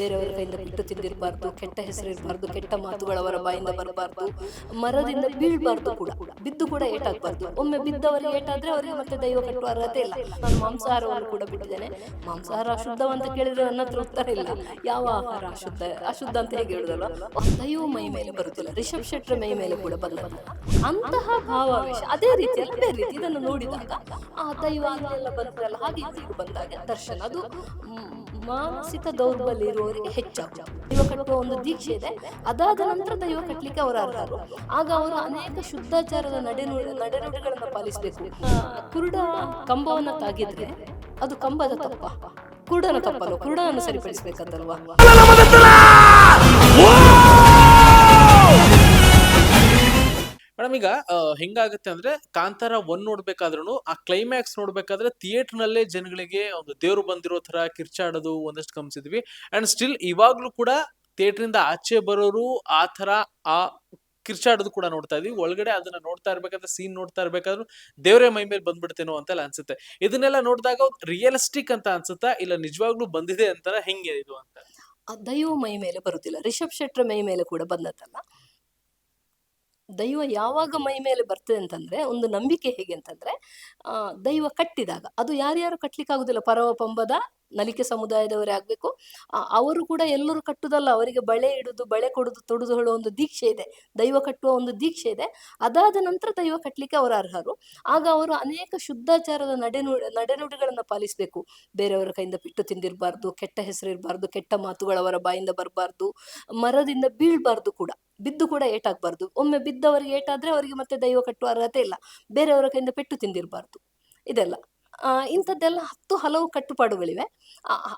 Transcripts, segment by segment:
ಬೇರೆಯವರ ಕೈಯಿಂದ ಬಿಟ್ಟು ತಿಂದಿರಬಾರ್ದು, ಕೆಟ್ಟ ಹೆಸರು ಇರಬಾರ್ದು ಕೆಟ್ಟ ಮಾತುಗಳವರ ಬಾಯಿಂದ ಬರಬಾರ್ದು, ಮರದಿಂದ ಬೀಳಬಾರ್ದು ಕೂಡ, ಬಿದ್ದು ಕೂಡ ಏಟಾಗಬಾರ್ದು. ಒಮ್ಮೆ ಬಿದ್ದವರಿಗೆ ಏಟಾದ್ರೆ ಅವರಿಗೆ ಮತ್ತೆ ದೈವ ಕಟ್ಟುವ ಅರ್ಹತೆ ಇಲ್ಲ. ನಾನು ಮಾಂಸಾಹಾರವನ್ನು ಕೂಡ ಬಿಟ್ಟಿದ್ದೇನೆ. ಮಾಂಸಾಹಾರ ಅಶುದ್ಧವಂತ ಕೇಳಿದ್ರೆ ನನ್ನ ಹತ್ರ ಉತ್ತರ ಇಲ್ಲ. ಯಾವ ಆಹಾರ ಅಶುದ್ಧ? ಅಶುದ್ಧ ಅಂತ ಹೇಗೆ ಹೇಳುದಲ್ಲ ದೈವ ಮೈ ಮೇಲೆ ಬರುತ್ತಿಲ್ಲ. ರಿಷಬ್ ಶೆಟ್ಟರ ಮೈ ಮೇಲೆ ಕೂಡ ಬರಲ್ಲ. ಅಂತಹ ಭಾವಾವೇಶ. ಅದೇ ರೀತಿ ಅದೇ ರೀತಿ ಇದನ್ನು ನೋಡಿದಾಗ, ಆ ದೈವ ಅಲ್ಲೆಲ್ಲ ಬಂದಲ್ಲ ಹಾಗೆ ಬಂದಾಗ, ದರ್ಶನ, ಅದು ಮಾನಸಿಕ ದೌರ್ಬಲ್ಯ ಇರುವವರಿಗೆ ಹೆಚ್ಚಾಗುತ್ತೆ ದೈವ ಕಟ್ಟುವ ಒಂದು ದೀಕ್ಷೆ ಇದೆ. ಅದಾದ ನಂತರ ದೈವ ಕಟ್ಟಲಿಕ್ಕೆ ಅವರು ಅರ್ಹರು. ಆಗ ಅವರು ಅನೇಕ ಶುದ್ಧಾಚಾರದ ನಡೆ ನಡೆನುಡಿಗಳನ್ನು ಪಾಲಿಸಬೇಕು. ಕುರುಡ ಕಂಬವನ್ನು ತಾಗಿದ್ರೆ ಅದು ಕಂಬದ ತಪ್ಪ. ಕುರುಡನ ತಪ್ಪಲ್ಲ ಕುರುಡನನ್ನು ಸರಿಪಡಿಸಬೇಕಂತಲ್ವಾ? ಈಗ ಹೆಂಗಾಗುತ್ತೆ ಅಂದ್ರೆ ಕಾಂತಾರ ಒನ್ ನೋಡ್ಬೇಕಾದ್ರೂ ಆ ಕ್ಲೈಮ್ಯಾಕ್ಸ್ ನೋಡ್ಬೇಕಾದ್ರೆ ಥಿಯೇಟರ್ ನಲ್ಲೇ ಜನಗಳಿಗೆ ಒಂದು ದೇವ್ರು ಬಂದಿರೋ ತರ ಕಿರ್ಚಾಡೋದು ಒಂದಷ್ಟು ಗಮನಿಸಿದ್ವಿ. ಅಂಡ್ ಸ್ಟಿಲ್ ಇವಾಗ್ಲೂ ಕೂಡ ಥಿಯೇಟರ್ ಇಂದ ಆಚೆ ಬರೋರು ಆ ತರ ಆ ಕಿರ್ಚಾಡೋದು ಕೂಡ ನೋಡ್ತಾ ಇದ್ವಿ. ಒಳಗಡೆ ಅದನ್ನ ನೋಡ್ತಾ ಇರ್ಬೇಕಾದ್ರೆ ಸೀನ್ ನೋಡ್ತಾ ಇರ್ಬೇಕಾದ್ರೂ ದೇವರೇ ಮೈ ಮೇಲೆ ಬಂದ್ಬಿಡ್ತೇನೋ ಅಂತೆಲ್ಲ ಅನ್ಸುತ್ತೆ. ಇದನ್ನೆಲ್ಲ ನೋಡಿದಾಗ ರಿಯಲಿಸ್ಟಿಕ್ ಅಂತ ಅನ್ಸುತ್ತಾ, ಇಲ್ಲ ನಿಜವಾಗ್ಲೂ ಬಂದಿದೆ ಅಂತಾರ ಹೆಂಗೆ ಇದು ಅಂತ? ದೈವ ಮೈ ಮೇಲೆ ಬರುತ್ತಿಲ್ಲ. ರಿಷಬ್ ಶೆಟ್ರ ಮೈ ಮೇಲೆ ಕೂಡ ಬಂದದ್ದಲ್ಲ. ದೈವ ಯಾವಾಗ ಮೈ ಮೇಲೆ ಬರ್ತದೆ ಅಂತಂದ್ರೆ, ಒಂದು ನಂಬಿಕೆ ಹೇಗೆ ಅಂತಂದ್ರೆ ದೈವ ಕಟ್ಟಿದಾಗ, ಅದು ಯಾರ್ಯಾರು ಕಟ್ಲಿಕ್ಕೆ ಆಗುದಿಲ್ಲ ಪರವ ಪಂಬದ ನಲಿಕೆ ಸಮುದಾಯದವರೇ ಆಗ್ಬೇಕು ಅವರು ಕೂಡ ಎಲ್ಲರೂ ಕಟ್ಟುದಲ್ಲ, ಅವರಿಗೆ ಬಳೆ ಇಡುದು, ಬಳೆ ಕೊಡುದು, ತೊಡುದು ಹೇಳುವ ಒಂದು ದೀಕ್ಷೆ ಇದೆ, ದೈವ ಕಟ್ಟುವ ಒಂದು ದೀಕ್ಷೆ ಇದೆ, ಅದಾದ ನಂತರ ದೈವ ಕಟ್ಟಲಿಕ್ಕೆ ಅವರು ಅರ್ಹರು, ಆಗ ಅವರು ಅನೇಕ ಶುದ್ಧಾಚಾರದ ನಡೆನು, ನಡೆನುಡಿಗಳನ್ನು ಪಾಲಿಸಬೇಕು, ಬೇರೆಯವರ ಕೈಯಿಂದ ಪಿಟ್ಟು ತಿಂದಿರಬಾರ್ದು, ಕೆಟ್ಟ ಹೆಸರು ಇರಬಾರ್ದು ಕೆಟ್ಟ ಮಾತುಗಳವರ ಬಾಯಿಂದ ಬರಬಾರ್ದು, ಮರದಿಂದ ಬೀಳ್ಬಾರ್ದು ಕೂಡ. ಬಿದ್ದು ಕೂಡ ಏಟಾಗಬಾರ್ದು. ಒಮ್ಮೆ ಬಿದ್ದವರಿಗೆ ಏಟಾದ್ರೆ ಅವರಿಗೆ ಮತ್ತೆ ದೈವ ಕಟ್ಟುವ ಅರ್ಹತೆ ಇಲ್ಲ. ಬೇರೆಯವರ ಕೈಯಿಂದ ಪೆಟ್ಟು ತಿಂದಿರಬಾರ್ದು. ಇದೆಲ್ಲ. ಇಂಥದ್ದೆಲ್ಲ ಹತ್ತು ಹಲವು ಕಟ್ಟುಪಾಡುಗಳಿವೆ.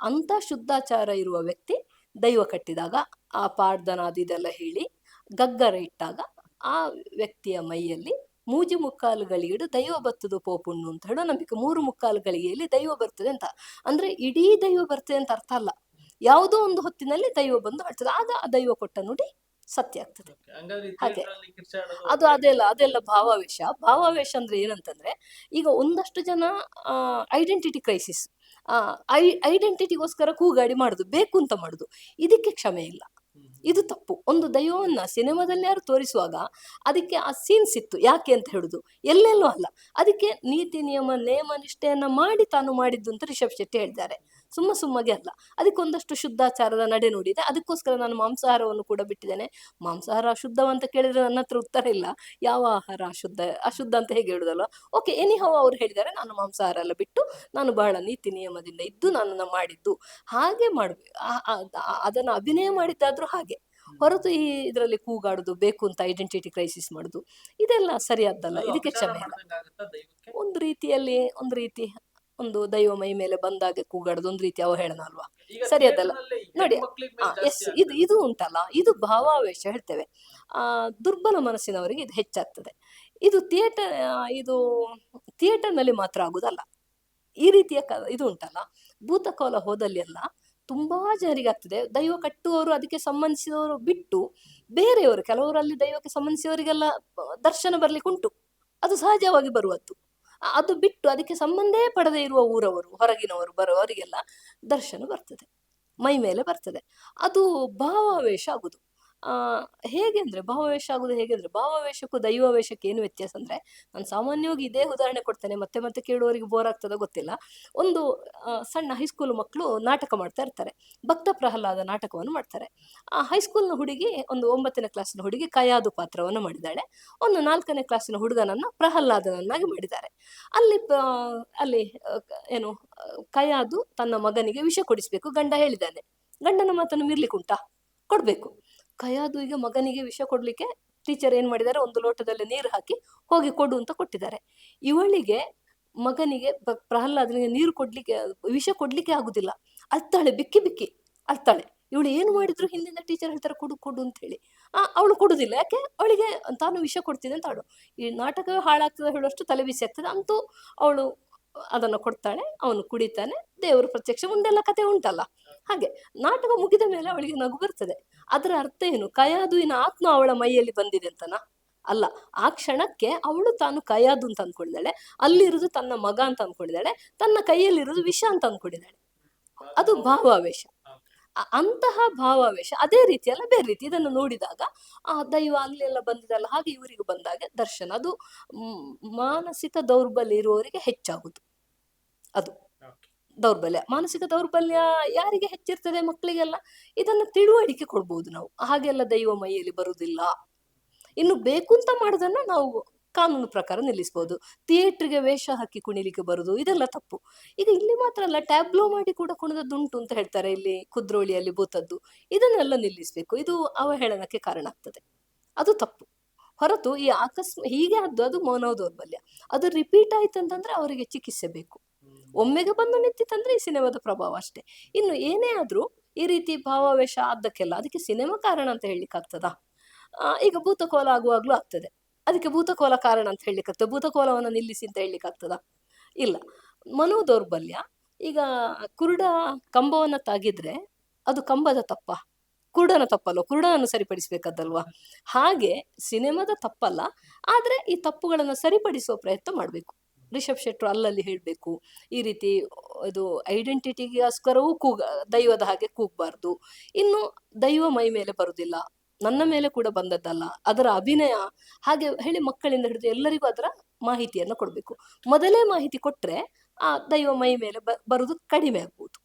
ಅಂಥ ಶುದ್ಧಾಚಾರ ಇರುವ ವ್ಯಕ್ತಿ ದೈವ ಕಟ್ಟಿದಾಗ ಆ ಪಾಡ್ದನ ಇದೆಲ್ಲ ಹೇಳಿ ಗಗ್ಗರ ಇಟ್ಟಾಗ ಆ ವ್ಯಕ್ತಿಯ ಮೈಯಲ್ಲಿ ಮೂಜಿ ಮುಕ್ಕಾಲುಗಳಿಗಿಡು ದೈವ ಬತ್ತದು ಪೋಪುಣ್ಣು ಅಂತ ಹೇಳೋ ನಂಬಿಕೆ ಮೂರು ಮುಕ್ಕಾಲುಗಳಿಗೆಯಲ್ಲಿ ದೈವ ಬರ್ತದೆ ಅಂತ. ಅಂದ್ರೆ ಇಡೀ ದೈವ ಬರ್ತದೆ ಅಂತ ಅರ್ಥ ಅಲ್ಲ. ಯಾವುದೋ ಒಂದು ಹೊತ್ತಿನಲ್ಲಿ ದೈವ ಬಂದು ಆಡ್ತದೆ ಆಗ ಆ ದೈವ ಕೊಟ್ಟ ನುಡಿ ಸತ್ಯ ಆಗ್ತದೆ. ಹಾಗೆ. ಅದು ಅದೆಲ್ಲ ಅದೆಲ್ಲ ಭಾವಾವೇಶ. ಭಾವಾವೇಶ ಅಂದ್ರೆ ಏನಂತಂದ್ರೆ ಈಗ ಒಂದಷ್ಟು ಜನ ಐಡೆಂಟಿಟಿ ಕ್ರೈಸಿಸ್ ಐ ಐಡೆಂಟಿಟಿಗೋಸ್ಕರ ಕೂಗಾಡಿ ಮಾಡುದು ಬೇಕು ಅಂತ ಮಾಡುದು. ಇದಕ್ಕೆ ಕ್ಷಮೆ ಇಲ್ಲ. ಇದು ತಪ್ಪು. ಒಂದು ದೈವವನ್ನ ಸಿನಿಮಾದಲ್ಲಿ ಯಾರು ತೋರಿಸುವಾಗ ಅದಕ್ಕೆ ಆ ಸೀನ್ಸ್ ಇತ್ತು ಯಾಕೆ ಅಂತ ಹೇಳುದು? ಎಲ್ಲೆಲ್ಲೂ ಅಲ್ಲ. ಅದಕ್ಕೆ ನೀತಿ ನಿಯಮ ನೇಮ ನಿಷ್ಠೆಯನ್ನ ಮಾಡಿ ತಾನು ಮಾಡಿದ್ದು ಅಂತ ರಿಷಬ್ ಶೆಟ್ಟಿ ಹೇಳಿದ್ದಾರೆ. ಸುಮ್ಮ ಸುಮ್ಮಗೆ ಅಲ್ಲ. ಅದಕ್ಕೊಂದಷ್ಟು ಶುದ್ಧಾಚಾರದ ನಡೆ ನೋಡಿದೆ. ಅದಕ್ಕೋಸ್ಕರ ನಾನು ಮಾಂಸಾಹಾರವನ್ನು ಕೂಡ ಬಿಟ್ಟಿದ್ದೇನೆ. ಮಾಂಸಾಹಾರ ಅಶುದ್ಧವಂತ ಕೇಳಿದ್ರೆ ನನ್ನ ಹತ್ರ ಉತ್ತರ ಇಲ್ಲ. ಯಾವ ಆಹಾರ ಅಶುದ್ಧ ಅಶುದ್ಧ ಅಂತ ಹೇಗೆ ಹೇಳುದಲ್ಲ ಓಕೆ ಎನಿಹೌ ಅವ್ರು ಹೇಳಿದ್ದಾರೆ ನಾನು ಮಾಂಸಾಹಾರ ಎಲ್ಲ ಬಿಟ್ಟು ನಾನು ಬಹಳ ನೀತಿ ನಿಯಮದಿಂದ ಇದ್ದು ನಾನು ಮಾಡಿದ್ದು. ಹಾಗೆ ಮಾಡ್ಬೇಕು ಅದನ್ನು ಅಭಿನಯ ಮಾಡಿದ್ದಾದ್ರೂ ಹಾಗೆ. ಹೊರತು ಈ ಇದರಲ್ಲಿ ಕೂಗಾಡುದು ಬೇಕು ಅಂತ ಐಡೆಂಟಿಟಿ ಕ್ರೈಸಿಸ್ ಮಾಡುದು ಇದೆಲ್ಲ ಸರಿಯಾದ್ದಲ್ಲ. ಇದಕ್ಕೆ ಕ್ಷಮೆ ಒಂದು ರೀತಿಯಲ್ಲಿ ಒಂದು ರೀತಿ ಒಂದು ದೈವ ಮೈ ಮೇಲೆ ಬಂದಾಗ ಕೂಗಾಡೋದು ಒಂದು ರೀತಿ ಅವಹೇಳನ ಅಲ್ವಾ? ಸರಿ ಅದಲ್ಲ. ನೋಡಿ, ಎಸ್ ಇದು ಇದು ಉಂಟಲ್ಲ ಇದು ಭಾವಾವೇಶ ಹೇಳ್ತೇವೆ. ಆ ದುರ್ಬಲ ಮನಸ್ಸಿನವರಿಗೆ ಇದು ಹೆಚ್ಚಾಗ್ತದೆ. ಇದು ಥಿಯೇಟರ್ ಇದು ಥಿಯೇಟರ್ನಲ್ಲಿ ಮಾತ್ರ ಆಗುದಲ್ಲ. ಈ ರೀತಿಯ ಕ ಇದು ಉಂಟಲ್ಲ. ಭೂತಕೋಲ ಹೋದಲ್ಲಿ ಎಲ್ಲ ತುಂಬಾ ಜನರಿಗೆ ಆಗ್ತದೆ. ದೈವ ಕಟ್ಟುವವರು ಅದಕ್ಕೆ ಸಂಬಂಧಿಸಿದವರು ಬಿಟ್ಟು ಬೇರೆಯವರು ಕೆಲವರಲ್ಲಿ ದೈವಕ್ಕೆ ಸಂಬಂಧಿಸಿದವರಿಗೆಲ್ಲ ದರ್ಶನ ಬರ್ಲಿಕ್ಕೆ ಉಂಟು ಅದು ಸಹಜವಾಗಿ ಬರುವದ್ದು. ಅದು ಬಿಟ್ಟು ಅದಕ್ಕೆ ಸಂಬಂಧೇ ಪಡದೆ ಇರುವ ಊರವರು, ಹೊರಗಿನವರು ಬರೋವರಿಗೆಲ್ಲ ದರ್ಶನ ಬರ್ತದೆ, ಮೈ ಮೇಲೆ ಬರ್ತದೆ. ಅದು ಭಾವಾವೇಶ ಆಗುದು. ಹೇಗೆ ಅಂದರೆ ಭಾವಾವೇಶ ಆಗೋದು ಹೇಗೆ ಅಂದರೆ ಭಾವಾವೇಶಕ್ಕೂ ದೈವಾವೇಶಕ್ಕೆ ಏನು ವ್ಯತ್ಯಾಸ ಅಂದರೆ ನಾನು ಸಾಮಾನ್ಯವಾಗಿ ಇದೇ ಉದಾಹರಣೆ ಕೊಡ್ತೇನೆ, ಮತ್ತೆ ಮತ್ತೆ ಕೇಳುವವರಿಗೆ ಬೋರ್ ಆಗ್ತದೋ ಗೊತ್ತಿಲ್ಲ. ಒಂದು ಸಣ್ಣ ಹೈಸ್ಕೂಲ್ ಮಕ್ಕಳು ನಾಟಕ ಮಾಡ್ತಾ ಇರ್ತಾರೆ. ಭಕ್ತ ಪ್ರಹ್ಲಾದ ನಾಟಕವನ್ನು ಮಾಡ್ತಾರೆ. ಆ ಹೈಸ್ಕೂಲ್ನ ಹುಡುಗಿ ಒಂದು ಒಂಬತ್ತನೇ ಕ್ಲಾಸಿನ ಹುಡುಗಿ ಕಯಾದು ಪಾತ್ರವನ್ನು ಮಾಡಿದ್ದಾಳೆ. ಒಂದು ನಾಲ್ಕನೇ ಕ್ಲಾಸಿನ ಹುಡುಗನನ್ನ ಪ್ರಹ್ಲಾದನನ್ನಾಗಿ ಮಾಡಿದ್ದಾರೆ. ಅಲ್ಲಿ ಅಲ್ಲಿ ಏನು ಕಯಾದು ತನ್ನ ಮಗನಿಗೆ ವಿಷ ಕೊಡಿಸಬೇಕು ಗಂಡ ಹೇಳಿದ್ದಾನೆ. ಗಂಡನ ಮಾತನ್ನು ಮೀರ್ಲಿಕ್ಕುಂಟಾ ಕೊಡ್ಬೇಕು. ಕಯಾದು ಈಗ ಮಗನಿಗೆ ವಿಷ ಕೊಡ್ಲಿಕ್ಕೆ ಟೀಚರ್ ಏನ್ ಮಾಡಿದ್ದಾರೆ ಒಂದು ಲೋಟದಲ್ಲಿ ನೀರು ಹಾಕಿ ಹೋಗಿ ಕೊಡು ಅಂತ ಕೊಟ್ಟಿದ್ದಾರೆ. ಇವಳಿಗೆ ಮಗನಿಗೆ ಪ್ರಹ್ಲಾದನಿಗೆ ನೀರು ಕೊಡ್ಲಿಕ್ಕೆ, ವಿಷ ಕೊಡ್ಲಿಕ್ಕೆ ಆಗುದಿಲ್ಲ. ಅಳ್ತಾಳೆ ಬಿಕ್ಕಿ ಬಿಕ್ಕಿ ಅಳ್ತಾಳೆ ಇವಳು ಏನು ಮಾಡಿದ್ರು ಹಿಂದಿನ ಟೀಚರ್ ಹೇಳ್ತಾರೆ, ಕೊಡು ಕೊಡು ಅಂತ ಹೇಳಿ. ಆ, ಅವಳು ಕೊಡುದಿಲ್ಲ. ಯಾಕೆ? ಅವಳಿಗೆ ತಾನು ವಿಷ ಕೊಡ್ತೀನಿ ಅಂತ ಅವಳು ಈ ನಾಟಕ ಹಾಳಾಗ್ತದೆ ಹೇಳುವಷ್ಟು ತಲೆ ಬಿಸಿ ಆಗ್ತದೆ. ಅಂತೂ ಅವಳು ಅದನ್ನು ಕೊಡ್ತಾಳೆ, ಅವನು ಕುಡಿತಾನೆ. ದೇವರು ಪ್ರತ್ಯಕ್ಷ ಮುಂದೆಲ್ಲ ಕತೆ ಉಂಟಲ್ಲ. ಹಾಗೆ ನಾಟಕ ಮುಗಿದ ಮೇಲೆ ಅವಳಿಗೆ ನಗು ಬರ್ತದೆ. ಅದರ ಅರ್ಥ ಏನು? ಕಯಾದುವಿನ ಆತ್ಮ ಅವಳ ಮೈಯಲ್ಲಿ ಬಂದಿದೆ ಅಂತನ? ಅಲ್ಲ, ಆ ಕ್ಷಣಕ್ಕೆ ಅವಳು ತಾನು ಕಯಾದು ಅಂತ ಅಂದ್ಕೊಂಡಿದ್ದಾಳೆ ಅಲ್ಲಿರುವುದು ತನ್ನ ಮಗ ಅಂತ ಅಂದ್ಕೊಂಡಿದ್ದಾಳೆ ತನ್ನ ಕೈಯಲ್ಲಿರುವುದು ವಿಷ ಅಂತ ಅಂದ್ಕೊಂಡಿದ್ದಾಳೆ ಅದು ಭಾವಾವೇಶ. ಅಂತಹ ಭಾವಾವೇಶ. ಅದೇ ರೀತಿಯಲ್ಲ ಬೇರೆ ರೀತಿ. ಇದನ್ನು ನೋಡಿದಾಗ, ಆ ದೈವ ಅಲ್ಲೆಲ್ಲ ಬಂದಿದಲ್ಲ, ಹಾಗೆ ಇವರಿಗೆ ಬಂದಾಗ ದರ್ಶನ. ಅದು ಮಾನಸಿಕ ದೌರ್ಬಲ್ಯ ಇರುವವರಿಗೆ ಹೆಚ್ಚಾಗುದು ಅದು. ದೌರ್ಬಲ್ಯ, ಮಾನಸಿಕ ದೌರ್ಬಲ್ಯ ಯಾರಿಗೆ ಹೆಚ್ಚಿರ್ತದೆ ಮಕ್ಕಳಿಗೆಲ್ಲ? ಇದನ್ನು ತಿಳುವಳಿಕೆ ಕೊಡ್ಬೋದು ನಾವು. ಹಾಗೆಲ್ಲ ದೈವ ಮೈಯಲ್ಲಿ ಬರುವುದಿಲ್ಲ. ಇನ್ನು ಬೇಕು ಅಂತ ಮಾಡೋದನ್ನ ನಾವು ಕಾನೂನು ಪ್ರಕಾರ ನಿಲ್ಲಿಸ್ಬೋದು. ಥಿಯೇಟ್ರಿಗೆ ವೇಷ ಹಾಕಿ ಕುಣಿಲಿಕ್ಕೆ ಬರುದು ಇದೆಲ್ಲ ತಪ್ಪು. ಈಗ ಇಲ್ಲಿ ಮಾತ್ರ ಅಲ್ಲ ಟ್ಯಾಬ್ಲೋ ಮಾಡಿ ಕೂಡ ಕುಣಿದದ್ದುಂಟು ಅಂತ ಹೇಳ್ತಾರೆ ಇಲ್ಲಿ ಕುದ್ರೋಳಿಯಲ್ಲಿ ಭೂತದ್ದು. ಇದನ್ನೆಲ್ಲ ನಿಲ್ಲಿಸ್ಬೇಕು. ಇದು ಅವಹೇಳನಕ್ಕೆ ಕಾರಣ ಆಗ್ತದೆ. ಅದು ತಪ್ಪು. ಹೊರತು ಈ ಆಕಸ್ಮ, ಹೀಗೆ ಆದ್ದು ಅದು ಮೌನ ದೌರ್ಬಲ್ಯ ಅದು ರಿಪೀಟ್ ಆಯ್ತಂತಂದ್ರೆ ಅವರಿಗೆ ಚಿಕಿತ್ಸೆ ಬೇಕು. ಒಮ್ಮೆಗೆ ಬಂದು ನಿಂತಿತ್ತಂದ್ರೆ ಈ ಸಿನಿಮಾದ ಪ್ರಭಾವ ಅಷ್ಟೇ. ಇನ್ನು ಏನೇ ಆದ್ರೂ ಈ ರೀತಿ ಭಾವಾವೇಶ ಆದಕ್ಕೆಲ್ಲ ಅದಕ್ಕೆ ಸಿನಿಮಾ ಕಾರಣ ಅಂತ ಹೇಳಲಿಕ್ಕೆ ಆಗ್ತದಾ ಆ, ಈಗ ಭೂತಕೋಲ ಆಗುವಾಗ್ಲೂ ಆಗ್ತದೆ. ಅದಕ್ಕೆ ಭೂತಕೋಲ ಕಾರಣ ಅಂತ ಹೇಳಲಿಕ್ಕಾಗ್ತದೆ. ಭೂತಕೋಲವನ್ನು ನಿಲ್ಲಿಸಿ ಅಂತ ಹೇಳಲಿಕ್ಕೆ ಆಗ್ತದಾ ಇಲ್ಲ. ಮನೋ ದೌರ್ಬಲ್ಯ. ಈಗ ಕುರುಡ ಕಂಬವನ್ನ ತಾಗಿದ್ರೆ ಅದು ಕಂಬದ ತಪ್ಪ. ಕುರುಡನ ತಪ್ಪಲ್ಲ ಕುರುಡನನ್ನು ಸರಿಪಡಿಸ್ಬೇಕಾದಲ್ವಾ? ಹಾಗೆ ಸಿನಿಮಾದ ತಪ್ಪಲ್ಲ. ಆದರೆ ಈ ತಪ್ಪುಗಳನ್ನು ಸರಿಪಡಿಸುವ ಪ್ರಯತ್ನ ಮಾಡಬೇಕು. ರಿಷಬ್ ಶೆಟ್ರು ಅಲ್ಲಲ್ಲಿ ಹೇಳಬೇಕು. ಈ ರೀತಿ ಇದು ಐಡೆಂಟಿಟಿಗೋಸ್ಕರವೂ ಕೂಗ, ದೈವದ ಹಾಗೆ ಕೂಗಬಾರ್ದು. ಇನ್ನು ದೈವ ಮೈ ಮೇಲೆ ಬರುವುದಿಲ್ಲ ನನ್ನ ಮೇಲೆ ಕೂಡ ಬಂದದ್ದಲ್ಲ. ಅದರ ಅಭಿನಯ ಹಾಗೆ ಹೇಳಿ ಮಕ್ಕಳಿಂದ ಹಿಡಿದು ಎಲ್ಲರಿಗೂ ಅದರ ಮಾಹಿತಿಯನ್ನು ಕೊಡಬೇಕು. ಮೊದಲೇ ಮಾಹಿತಿ ಕೊಟ್ಟರೆ ಆ ದೈವ ಮೈ ಮೇಲೆ ಬ ಬರುವುದು ಕಡಿಮೆ ಆಗ್ಬೋದು.